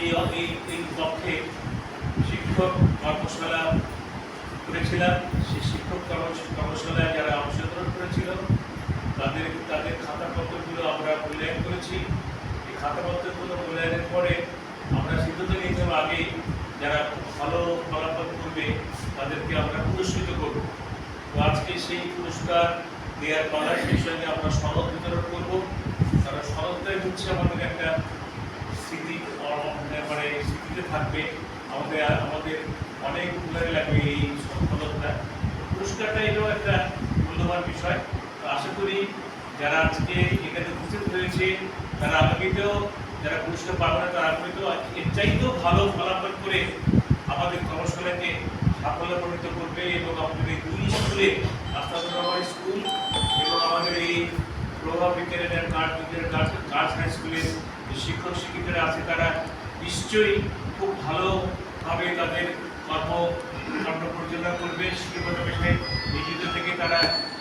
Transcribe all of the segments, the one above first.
এই এই পক্ষে শিক্ষক কর্মশালা করেছিলাম। সেই শিক্ষক কর্ম- কর্মশালায় যারা অংশগ্রহণ করেছিল, তাদের তাদের খাতাপত্রগুলো আমরা মূল্যায়ন করেছি। এই খাতাপত্রগুলো মূল্যায়নের পরে আমরা সিদ্ধান্ত নিয়েছিলাম আগেই যারা ভালো ফলাফল করবে তাদেরকে আমরা পুরস্কৃত করব। তো আজকে সেই পুরস্কার দেওয়ার পালা সেই সঙ্গে আমরা সনদ বিতরণ করব। কারণ সনদটাই হচ্ছে আমাদের একটা স্মৃতি অ- মানে স্মৃতিতে থাকবে। আমাদের আমাদের অনেক উপকারে লাগবে এই সফলতা। পুরস্কারটা এটাও একটা মূল্যবান বিষয়। তো আশা করি যারা আজকে এখানে উপস্থিত হয়েছে, তারা আগামীতেও যারা পুরস্কার পাবে না, তারা আগামীতেও এর চাইতেও ভালো ফলাফল করে আমাদের কর্মশালাকে সাফল্যমণ্ডিত করবে এবং আমাদের এই দুই স্কুলে রহমান স্কুল এবং আমাদের এই প্রভাব বিজ্ঞানের গার্ড বিজ্ঞানের গার্লস গার্লস হাই স্কুলের যে শিক্ষক শিক্ষিকারা আছে, তারা নিশ্চয়ই খুব ভালোভাবে তাদের কর্ম কর্ম পরিচালনা করবে। শিক্ষকতা পেশায় নিয়োজিত থেকে তারা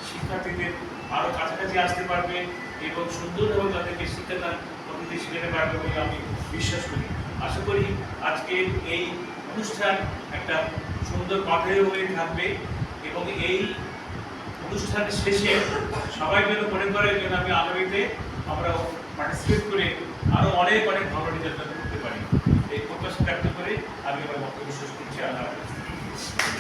শিক্ষার্থীদের আরও কাছাকাছি আসতে পারবে এবং সুন্দরভাবে তাদেরকে শিক্ষাদান পদ্ধতি শেখাতে পারবে বলে আমি বিশ্বাস করি। আশা করি আজকে এই অনুষ্ঠান একটা সুন্দর পাথেয় হয়ে থাকবে এবং এই অনুষ্ঠান শেষে সবাই যেন মনে করে যেন আমি আগামীতে আমরা পার্টিসিপেট করে আরও অনেক অনেক ভালো রেজাল্ট Deixa.